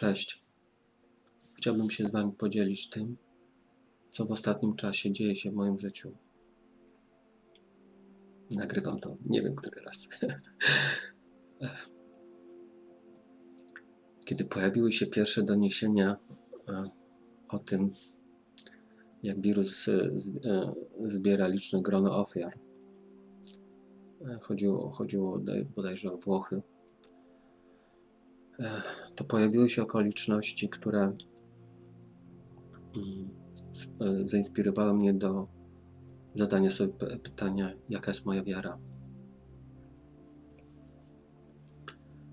Cześć. Chciałbym się z Wami podzielić tym, co w ostatnim czasie dzieje się w moim życiu. Nagrywam to, nie wiem który raz. Kiedy pojawiły się pierwsze doniesienia e, o tym, jak wirus e, e, zbiera liczne grono ofiar, chodziło, chodziło bodaj- bodajże o Włochy, to pojawiły się okoliczności, które mm, e, zainspirowały mnie do zadania sobie pytania, jaka jest moja wiara.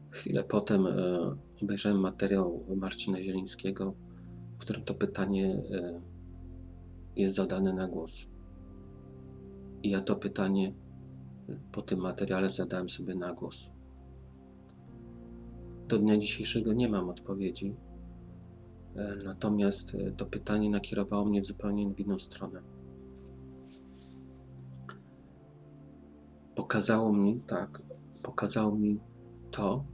Chwilę potem e, obejrzałem materiał Marcina Zielińskiego, w którym to pytanie e, jest zadane na głos. I ja to pytanie e, po tym materiale zadałem sobie na głos. Do dnia dzisiejszego nie mam odpowiedzi, e, natomiast e, to pytanie nakierowało mnie w zupełnie inną stronę. Pokazało mi, tak, pokazało mi to,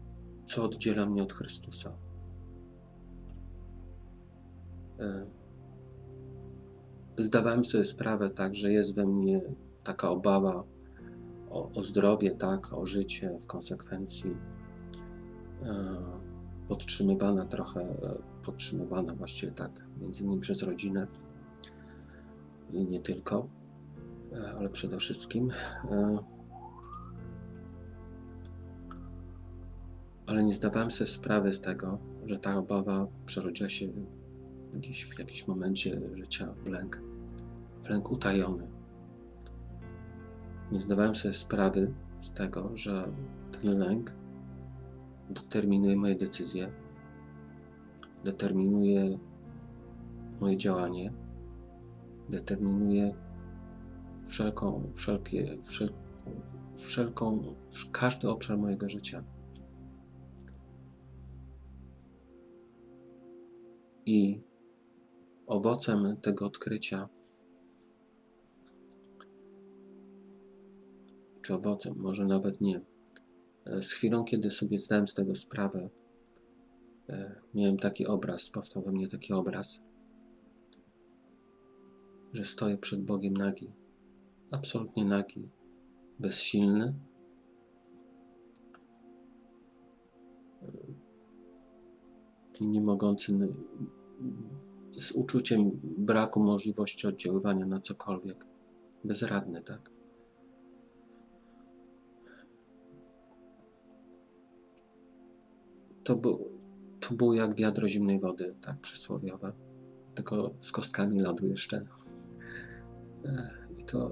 co oddziela mnie od Chrystusa. E, Zdawałem sobie sprawę, tak, że jest we mnie taka obawa o, o zdrowie, tak, o życie w konsekwencji, podtrzymywana trochę, e, podtrzymywana właściwie tak, między innymi przez rodzinę i nie tylko, e, ale przede wszystkim. e, ale nie zdawałem sobie sprawy z tego, że ta obawa przerodziła się gdzieś w jakimś momencie życia w lęk. W lęk utajony. Nie zdawałem sobie sprawy z tego, że ten lęk determinuje moje decyzje, determinuje moje działanie, determinuje wszelką, wszelkie, wszel, wszelką, każdy obszar mojego życia. I owocem tego odkrycia, czy owocem, może nawet nie, z chwilą, kiedy sobie zdałem z tego sprawę, e, miałem taki obraz, powstał we mnie taki obraz, że stoję przed Bogiem nagi, absolutnie nagi, bezsilny, nie mogący z uczuciem braku możliwości oddziaływania na cokolwiek. Bezradny, tak. To, był, to jak wiadro zimnej wody, tak przysłowiowe. Tylko z kostkami lodu jeszcze. E, I to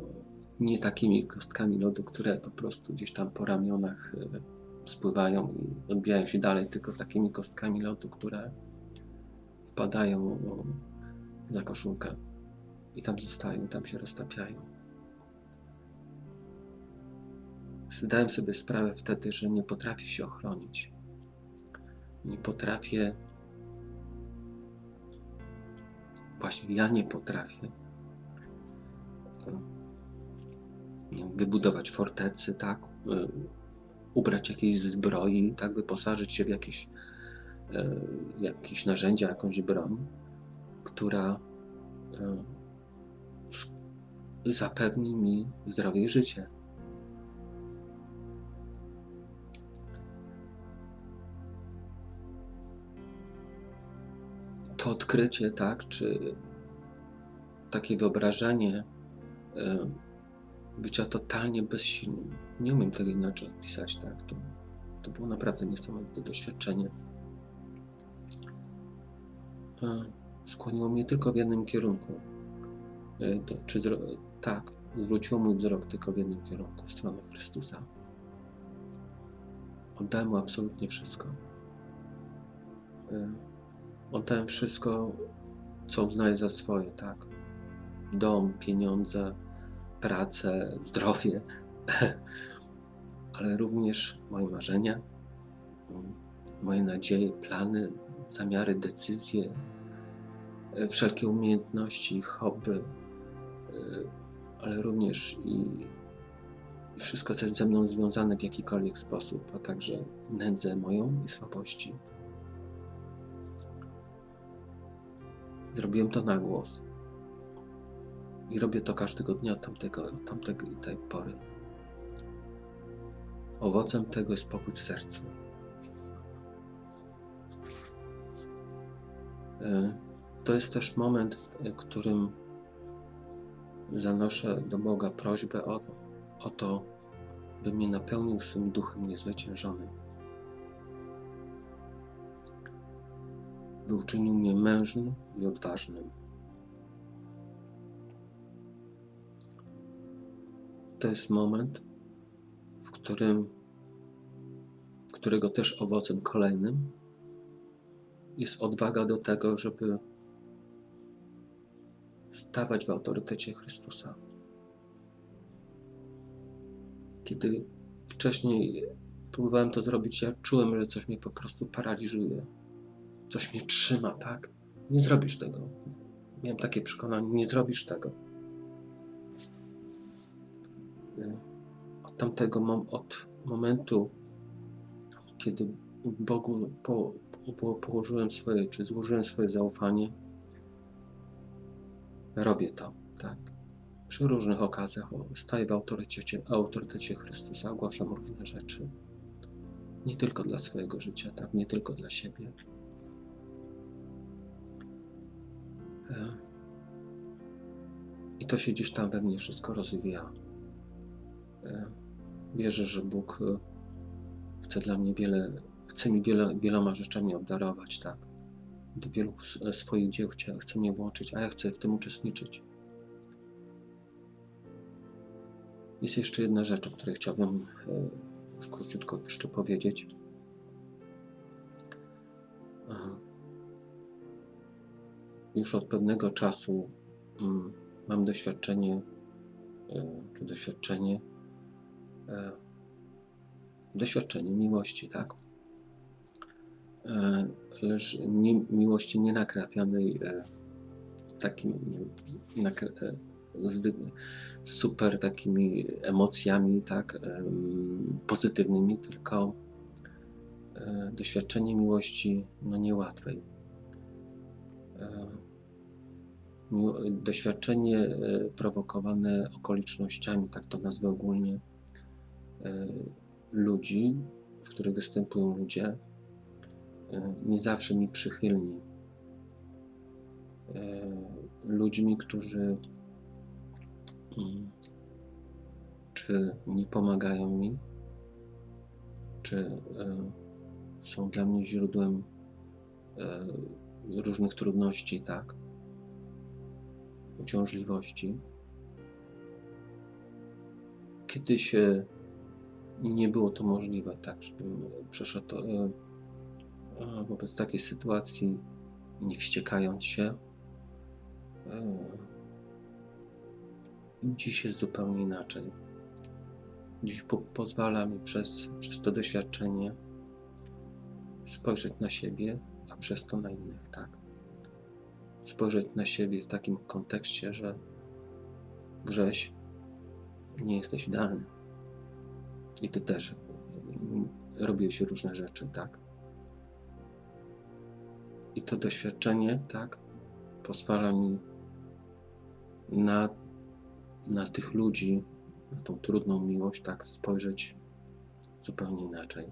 nie takimi kostkami lodu, które po prostu gdzieś tam po ramionach e, spływają i odbijają się dalej, tylko takimi kostkami lodu, które wpadają za koszulkę i tam zostają, tam się roztapiają. Zdałem sobie sprawę wtedy, że nie potrafię się ochronić. Nie potrafię. Właśnie ja nie potrafię wybudować fortecy, tak? e, Ubrać jakiejś zbroi, tak? Wyposażyć się w jakieś e, jakieś narzędzia, jakąś broń, która s- zapewni mi zdrowie i życie. Odkrycie, tak, czy takie wyobrażenie e, bycia totalnie bezsilnym, nie umiem tego inaczej opisać, tak, to, to było naprawdę niesamowite doświadczenie. E, skłoniło mnie tylko w jednym kierunku. E, To, czy tak, zwróciło mój wzrok tylko w jednym kierunku, w stronę Chrystusa. Oddałem mu absolutnie wszystko. Oddałem wszystko, co uznaję za swoje, tak. Dom, pieniądze, pracę, zdrowie, ale również moje marzenia, moje nadzieje, plany, zamiary, decyzje, wszelkie umiejętności, hobby, e, ale również i wszystko, co jest ze mną związane w jakikolwiek sposób, a także nędzę moją i słabości. Zrobiłem to na głos. I robię to każdego dnia od tamtego, od tamtego i tej pory. Owocem tego jest pokój w sercu. E, To jest też moment, w którym zanoszę do Boga prośbę o, o to, by mnie napełnił swym duchem niezwyciężonym. By uczynił mnie mężnym i odważnym. To jest moment, w którym, którego też owocem kolejnym jest odwaga do tego, żeby stawać w autorytecie Chrystusa. Kiedy wcześniej próbowałem to zrobić, ja czułem, że coś mnie po prostu paraliżuje. Coś mnie trzyma, tak? Nie zrobisz tego. Miałem takie przekonanie, nie zrobisz tego. Od tamtego, od momentu, kiedy Bogu po, po, położyłem swoje, czy złożyłem swoje zaufanie, robię to, tak. Przy różnych okazjach staję w autorytecie, autorytecie Chrystusa, ogłaszam różne rzeczy. Nie tylko dla swojego życia, tak, nie tylko dla siebie. I to się gdzieś tam we mnie wszystko rozwija. E, Wierzę, że Bóg e, chce dla mnie wiele, chce mi wiele, wieloma rzeczami obdarować, tak. Do wielu s- swoich dzieł chce, chce mnie włączyć, a ja chcę w tym uczestniczyć. Jest jeszcze jedna rzecz, o której chciałbym e, już króciutko jeszcze powiedzieć. Aha. Już od pewnego czasu mm, mam doświadczenie, e, czy doświadczenie, e, doświadczenie miłości, tak? E, lecz nie, miłości nie nakrapianej takim nie, nakra, e, zwy- super takimi emocjami, tak, pozytywnymi, tylko doświadczenie miłości no niełatwej. E, doświadczenie e, prowokowane okolicznościami, tak to nazwę ogólnie, e, ludzi, w których występują ludzie, nie zawsze mi przychylni. Ludźmi, którzy mm, czy nie pomagają mi, czy są dla mnie źródłem różnych trudności, tak, uciążliwości. Kiedyś e, nie było to możliwe, tak, żebym przeszedł e, a wobec takiej sytuacji, nie wściekając się. E, Dziś jest zupełnie inaczej. Dziś po pozwala mi przez, przez to doświadczenie spojrzeć na siebie, a przez to na innych, tak. Spojrzeć na siebie w takim kontekście, że Grześ, nie jesteś idealny. I ty też robiłeś różne rzeczy, tak. I to doświadczenie, tak, pozwala mi na na tych ludzi, na tą trudną miłość, tak spojrzeć zupełnie inaczej.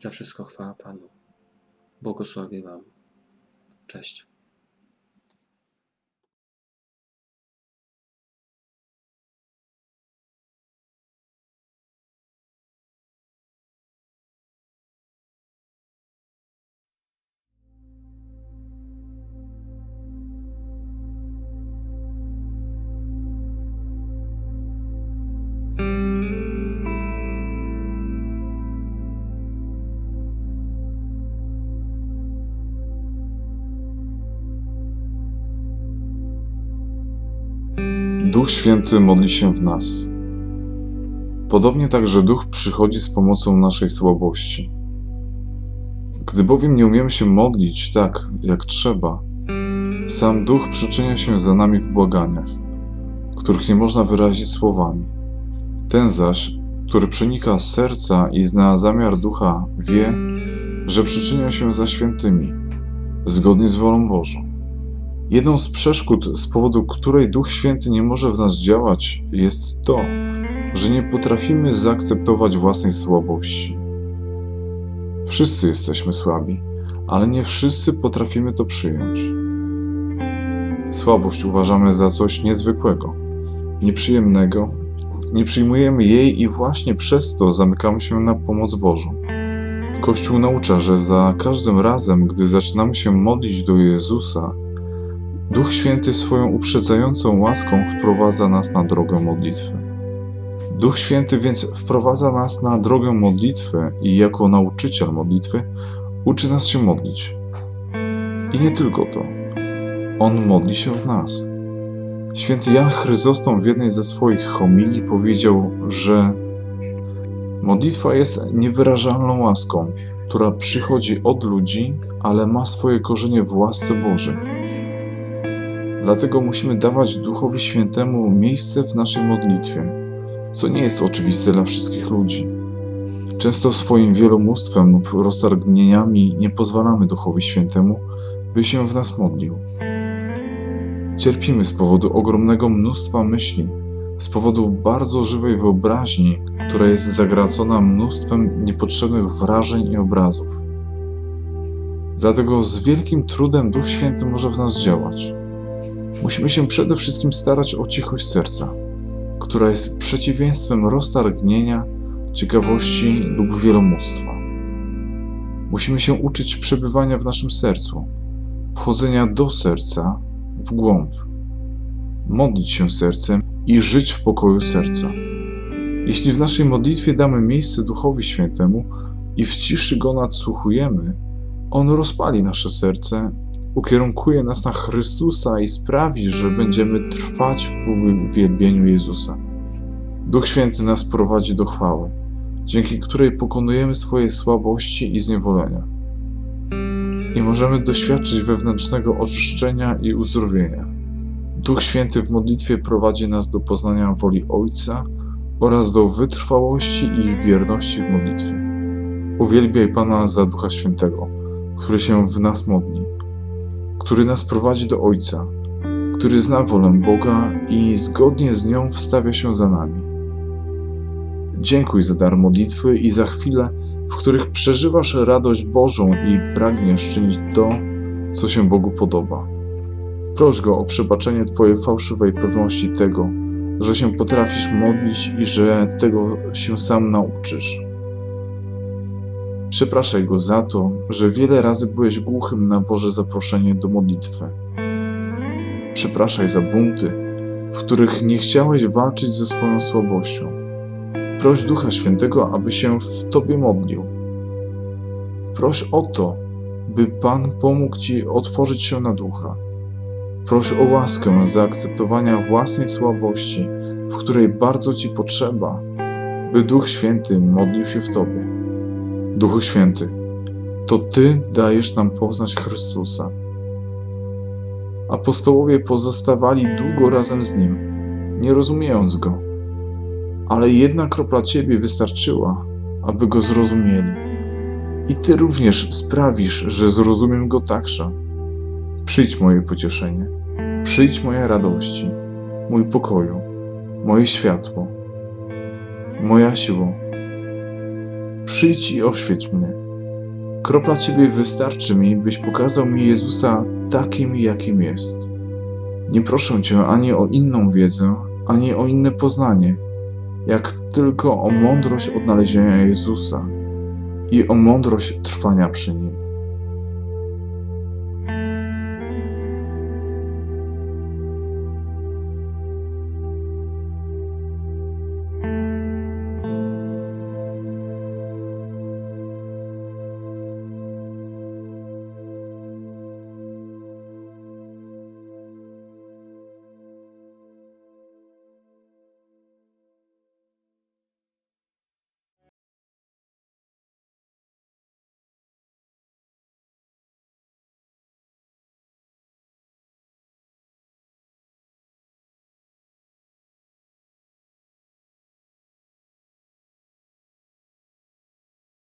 Za wszystko chwała Panu. Błogosławię Wam. Cześć. Duch Święty modli się w nas. Podobnie także Duch przychodzi z pomocą naszej słabości. Gdy bowiem nie umiemy się modlić tak, jak trzeba, sam Duch przyczynia się za nami w błaganiach, których nie można wyrazić słowami. Ten zaś, który przenika serca i zna zamiar Ducha, wie, że przyczynia się za świętymi, zgodnie z wolą Bożą. Jedną z przeszkód, z powodu której Duch Święty nie może w nas działać, jest to, że nie potrafimy zaakceptować własnej słabości. Wszyscy jesteśmy słabi, ale nie wszyscy potrafimy to przyjąć. Słabość uważamy za coś niezwykłego, nieprzyjemnego, nie przyjmujemy jej i właśnie przez to zamykamy się na pomoc Bożą. Kościół naucza, że za każdym razem, gdy zaczynamy się modlić do Jezusa, Duch Święty swoją uprzedzającą łaską wprowadza nas na drogę modlitwy. Duch Święty więc wprowadza nas na drogę modlitwy i jako nauczyciel modlitwy uczy nas się modlić. I nie tylko to. On modli się w nas. Święty Jan Chryzostom w jednej ze swoich homilii powiedział, że modlitwa jest niewyrażalną łaską, która przychodzi od ludzi, ale ma swoje korzenie w łasce Bożej. Dlatego musimy dawać Duchowi Świętemu miejsce w naszej modlitwie, co nie jest oczywiste dla wszystkich ludzi. Często swoim wielomóstwem lub roztargnieniami nie pozwalamy Duchowi Świętemu, by się w nas modlił. Cierpimy z powodu ogromnego mnóstwa myśli, z powodu bardzo żywej wyobraźni, która jest zagracona mnóstwem niepotrzebnych wrażeń i obrazów. Dlatego z wielkim trudem Duch Święty może w nas działać. Musimy się przede wszystkim starać o cichość serca, która jest przeciwieństwem roztargnienia, ciekawości lub wielomóstwa. Musimy się uczyć przebywania w naszym sercu, wchodzenia do serca w głąb, modlić się sercem i żyć w pokoju serca. Jeśli w naszej modlitwie damy miejsce Duchowi Świętemu i w ciszy go nadsłuchujemy, on rozpali nasze serce, ukierunkuje nas na Chrystusa i sprawi, że będziemy trwać w uwielbieniu Jezusa. Duch Święty nas prowadzi do chwały, dzięki której pokonujemy swoje słabości i zniewolenia. I możemy doświadczyć wewnętrznego oczyszczenia i uzdrowienia. Duch Święty w modlitwie prowadzi nas do poznania woli Ojca oraz do wytrwałości i wierności w modlitwie. Uwielbiaj Pana za Ducha Świętego, który się w nas modli, który nas prowadzi do Ojca, który zna wolę Boga i zgodnie z nią wstawia się za nami. Dziękuj za dar modlitwy i za chwile, w których przeżywasz radość Bożą i pragniesz czynić to, co się Bogu podoba. Proś Go o przebaczenie Twojej fałszywej pewności tego, że się potrafisz modlić i że tego się sam nauczysz. Przepraszaj Go za to, że wiele razy byłeś głuchym na Boże zaproszenie do modlitwy. Przepraszaj za bunty, w których nie chciałeś walczyć ze swoją słabością. Proś Ducha Świętego, aby się w Tobie modlił. Proś o to, by Pan pomógł Ci otworzyć się na Ducha. Proś o łaskę zaakceptowania własnej słabości, w której bardzo Ci potrzeba, by Duch Święty modlił się w Tobie. Duchu Święty, to Ty dajesz nam poznać Chrystusa. Apostołowie pozostawali długo razem z Nim, nie rozumiejąc Go, ale jedna kropla Ciebie wystarczyła, aby Go zrozumieli. I Ty również sprawisz, że zrozumiem Go także. Przyjdź moje pocieszenie, przyjdź moja radości, mój pokoju, moje światło, moja siła. Przyjdź i oświeć mnie. Kropla Ciebie wystarczy mi, byś pokazał mi Jezusa takim, jakim jest. Nie proszę Cię ani o inną wiedzę, ani o inne poznanie, jak tylko o mądrość odnalezienia Jezusa i o mądrość trwania przy Nim.